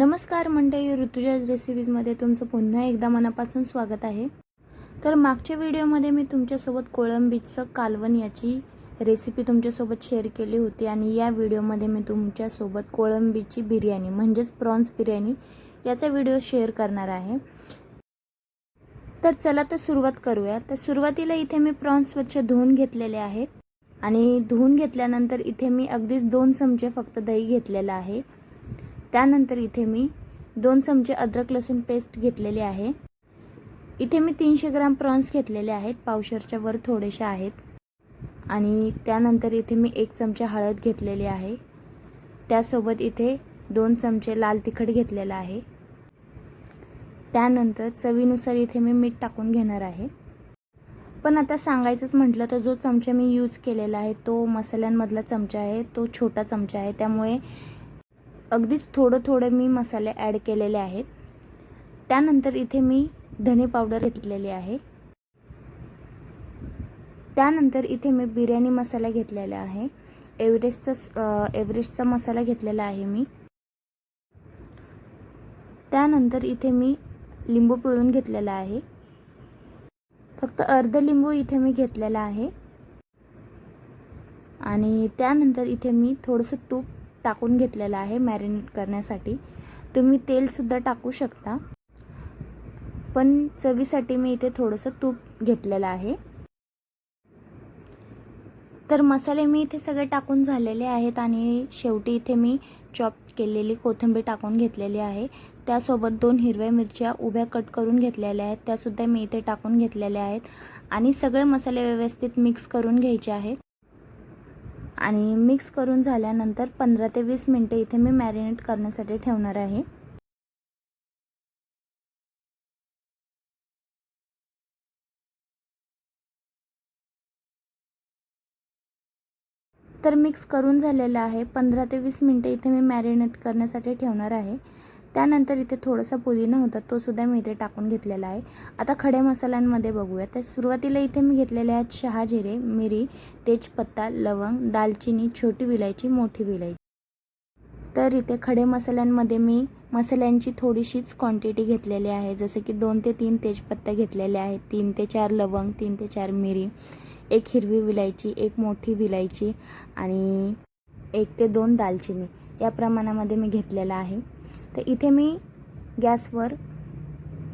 नमस्कार मंडळी ऋतुजा रेसिपीजमध्ये तुमचं पुन्हा एकदा मनापासून स्वागत आहे. तर मागच्या व्हिडिओमध्ये मी तुमच्यासोबत कोळंबीचं कालवण याची रेसिपी तुमच्यासोबत शेअर केली होती आणि या व्हिडिओमध्ये मी तुमच्यासोबत कोळंबीची बिर्याणी म्हणजेच प्रॉन्स बिर्याणी याचा व्हिडिओ शेअर करणार आहे. तर चला तर सुरुवात करूया. तर सुरुवातीला इथे मी प्रॉन्स स्वच्छ धुवून घेतलेले आहेत आणि धुवून घेतल्यानंतर इथे मी अगदीच दोन चमचे फक्त दही घेतलेलं आहे. त्यानंतर इथे मी दोन चमचे अद्रक लसूण पेस्ट घेतलेले आहे. इथे मी तीनशे ग्राम प्रॉन्स घेतलेले आहेत. पावशरच्या वर थोडेसे आहेत. आणि त्यानंतर इथे मी एक चमचा हळद घेतलेली आहे. त्यासोबत इथे दोन चमचे लाल तिखट घेतलेलं आहे. त्यानंतर चवीनुसार इथे मी मीठ टाकून घेणार आहे. पण आता सांगायचंच म्हटलं तर जो चमचा मी यूज केलेला आहे तो मसाल्यांमधला चमचा आहे तो छोटा चमचा आहे. त्यामुळे अगदीच थोडं थोडं मी मसाले ॲड केलेले आहेत. त्यानंतर इथे मी धने पावडर घेतलेली आहे. त्यानंतर इथे मी बिर्याणी मसाला घेतलेला आहे. एव्हरेस्टचा एव्हरेस्टचा मसाला घेतलेला आहे मी. त्यानंतर इथे मी लिंबू पिळून घेतलेला आहे. फक्त अर्ध लिंबू इथे मी घेतलेला आहे. आणि त्यानंतर इथे मी थोडंसं तूप टाकून घेतलेलं आहे मॅरिनेट करण्यासाठी. तुम्ही तेलसुद्धा टाकू शकता. पण चवीसाठी मी इथे थोडंसं तूप घेतलेलं आहे. तर मसाले मी इथे सगळे टाकून झालेले आहेत आणि शेवटी इथे मी चॉप केलेली कोथिंबीर टाकून घेतलेली आहे. त्यासोबत दोन हिरव्या मिरच्या उभ्या कट करून घेतलेल्या आहेत. त्यासुद्धा मी इथे टाकून घेतलेल्या आहेत. आणि सगळे मसाले व्यवस्थित मिक्स करून घ्यायचे आहेत. आणि मिक्स करून झाल्यानंतर पंधरा ते वीस मिनटं इथे मी मॅरिनेट करण्यासाठी ठेवणार आहे. तर मिक्स करून झालेलं आहे. पंधरा ते वीस मिनटं इथे मी मॅरिनेट करण्यासाठी ठेवणार आहे. त्यानंतर इथे थोडासा पुदिना होता तोसुद्धा मी इथे टाकून घेतलेला आहे. आता खडे मसाल्यांमध्ये बघूया. तर सुरुवातीला इथे मी घेतलेले आहेत शहा जिरे मिरी तेजपत्ता लवंग दालचिनी छोटी विलायची मोठी विलायची. तर इथे खडे मसाल्यांमध्ये मी मसाल्यांची थोडीशीच क्वांटिटी घेतलेली आहे. जसं की दोन ते तीन तेजपत्ता घेतलेले आहेत. तीन ते चार लवंग तीन ते चार मिरी एक हिरवी विलायची एक मोठी विलायची आणि एक ते दोन दालचिनी. या प्रमाणामध्ये मी घेतलेला आहे. तर इथे मी गॅसवर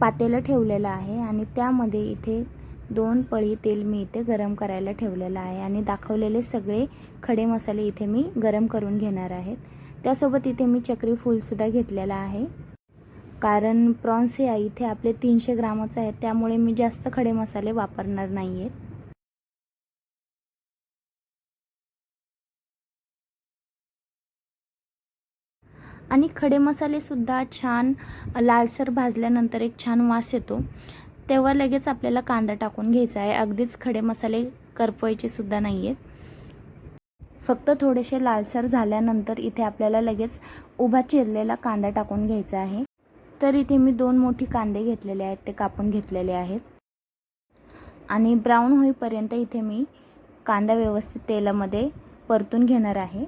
पातेलं ठेवलेलं आहे आणि त्यामध्ये इथे दोन पळी तेल मी इथे गरम करायला ठेवलेलं आहे आणि दाखवलेले सगळे खडे मसाले इथे मी गरम करून घेणार आहेत. त्यासोबत इथे मी चक्री फूलसुद्धा घेतलेला आहे. कारण प्रॉन्स हे इथे आपले तीनशे ग्रामच आहेत त्यामुळे मी जास्त खडे मसाले वापरणार नाही आहेत आणि खडे मसालेसुद्धा छान लालसर भाजल्यानंतर एक छान वास येतो. तेव्हा लगेच आपल्याला कांदा टाकून घ्यायचा आहे. अगदीच खडे मसाले करपवायचे सुद्धा नाही आहेत फक्त थोडेसे लालसर झाल्यानंतर इथे आपल्याला लगेच उभा चिरलेला कांदा टाकून घ्यायचा आहे. तर इथे मी दोन मोठी कांदे घेतलेले आहेत. ते कापून घेतलेले आहेत. आणि ब्राऊन होईपर्यंत इथे मी कांदा व्यवस्थित तेलामध्ये परतून घेणार आहे.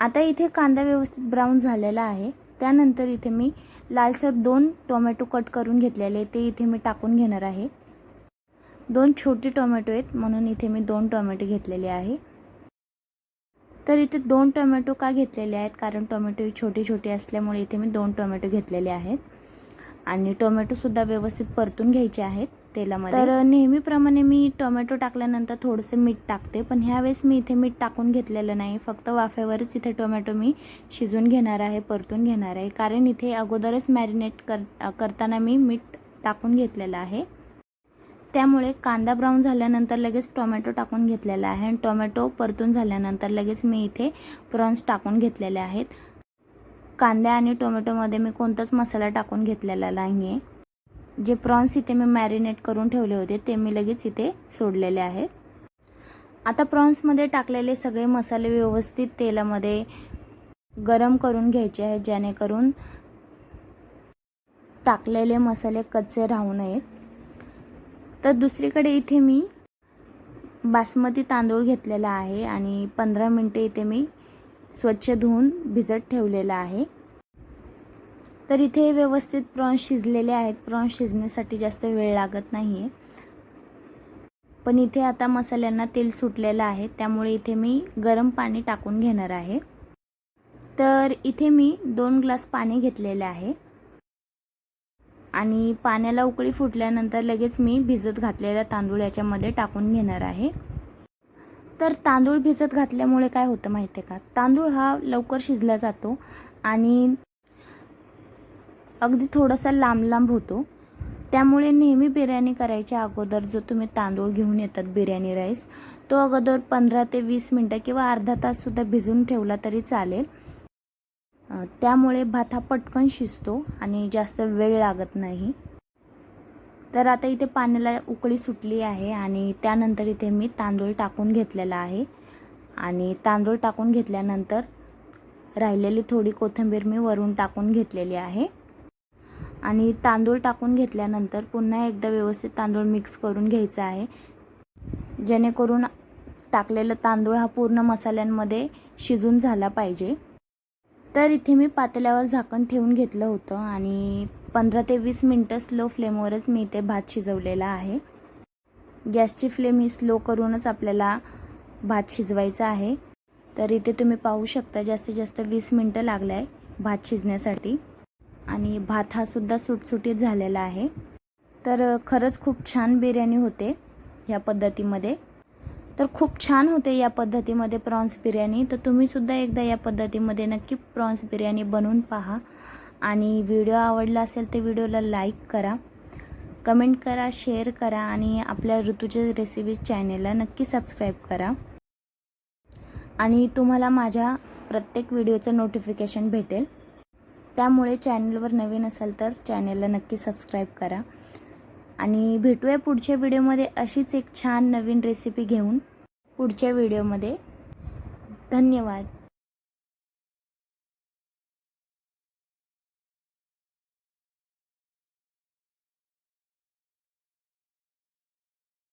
आता इथे कांदा व्यवस्थित ब्राऊन झालेला आहे. त्यानंतर इथे मी लालसर दोन टोमॅटो कट करून घेतलेले ते इथे मी टाकून घेणार आहे. दोन छोटे टोमॅटो आहेत म्हणून इथे मी दोन टोमॅटो घेतलेले आहे. तर इथे दोन टोमॅटो का घेतलेले आहेत? कारण टोमॅटो छोटे छोटे असल्यामुळे इथे मी दोन टोमॅटो घेतलेले आहेत. आणि टोमॅटोसुद्धा व्यवस्थित परतून घ्यायचे आहेत. तेलामध्ये? तर नेहमीप्रमाणे मी टोमॅटो टाकल्यानंतर थोडंसं मीठ टाकते पण ह्यावेळेस मी इथे मीठ टाकून घेतलेलं नाही. फक्त वाफेवरच इथे टोमॅटो मी शिजवून घेणार आहे परतून घेणार आहे. कारण इथे अगोदरच मॅरिनेट कर करताना मी मीठ टाकून घेतलेलं आहे. त्यामुळे कांदा ब्राऊन झाल्यानंतर लगेच टोमॅटो टाकून घेतलेला आहे आणि टोमॅटो परतून झाल्यानंतर लगेच मी इथे प्रॉन्स टाकून घेतलेले आहेत. कांदा आणि टोमॅटोमध्ये मी कोणताच मसाला टाकून घेतलेला नाही आहे जे प्रॉन्स इथे मी मॅरिनेट करून ठेवले होते ते मी लगेच इथे सोडलेले आहेत. आता प्रॉन्समध्ये टाकलेले सगळे मसाले व्यवस्थित तेलामध्ये गरम करून घ्यायचे आहेत जेणेकरून टाकलेले मसाले कच्चे राहू नयेत. तर दुसरीकडे इथे मी बासमती तांदूळ घेतलेला आहे आणि पंधरा मिनटे इथे मी स्वच्छ धुवून भिजत ठेवलेला आहे. तर इथे व्यवस्थित प्रॉन्स शिजलेले आहेत. प्रॉन्स शिजण्यासाठी जास्त वेळ लागत नाही आहे पण इथे आता मसाल्यांना तेल सुटलेलं आहे. त्यामुळे इथे मी गरम पाणी टाकून घेणार आहे. तर इथे मी दोन ग्लास पाणी घेतलेले आहे. आणि पाण्याला उकळी फुटल्यानंतर लगेच मी भिजत घातलेला तांदूळ याच्यामध्ये टाकून घेणार आहे. तर तांदूळ भिजत घातल्यामुळे काय होतं माहिती आहे का? तांदूळ हा लवकर शिजला जातो. आणि अगदी थोडासा लांब लांब होतो. त्यामुळे नेहमी बिर्याणी करायच्या अगोदर जो तुम्ही तांदूळ घेऊन येतात बिर्याणी राईस तो अगोदर पंधरा ते वीस मिनटं किंवा अर्धा ताससुद्धा भिजून ठेवला तरी चालेल. त्यामुळे भात हा पटकन शिजतो आणि जास्त वेळ लागत नाही. तर आता इथे पाण्याला उकळी सुटली आहे आणि त्यानंतर इथे मी तांदूळ टाकून घेतलेला आहे. आणि तांदूळ टाकून घेतल्यानंतर राहिलेली थोडी कोथिंबीर मी वरून टाकून घेतलेली आहे. आणि तांदूळ टाकून घेतल्यानंतर पुन्हा एकदा व्यवस्थित तांदूळ मिक्स करून घ्यायचा आहे. जेणेकरून टाकलेलं तांदूळ हा पूर्ण मसाल्यांमध्ये शिजून झाला पाहिजे. तर इथे मी पातेल्यावर झाकण ठेवून घेतलं होतं आणि पंधरा ते वीस मिनटं स्लो फ्लेमवरच मी इथे भात शिजवलेला आहे. गॅसची फ्लेम ही स्लो करूनच आपल्याला भात शिजवायचा आहे. तर इथे तुम्ही पाहू शकता जास्तीत जास्त वीस मिनटं लागलं आहे भात शिजण्यासाठी. आणि भात हा सुद्धा सुटसुटीत झालेला आहे. तर खरंच खूप छान बिर्याणी होते ह्या पद्धतीमध्ये. तर खूप छान होते या पद्धतीमध्ये प्रॉन्स बिर्याणी. तर तुम्हीसुद्धा एकदा या पद्धतीमध्ये नक्की प्रॉन्स बिर्याणी बनवून पहा. आणि व्हिडिओ आवडला असेल तर व्हिडिओला लाईक करा. कमेंट करा शेअर करा आणि आपल्या ऋतूच्या रेसिपीज चॅनेलला नक्की सबस्क्राईब करा. आणि तुम्हाला माझ्या प्रत्येक व्हिडिओचं नोटिफिकेशन भेटेल. त्यामुळे चॅनलवर नवीन असाल तर चॅनलला नक्की सबस्क्राईब करा. आणि भेटूया पुढच्या व्हिडिओमध्ये अशीच एक छान नवीन रेसिपी घेऊन पुढच्या व्हिडिओमध्ये. धन्यवाद.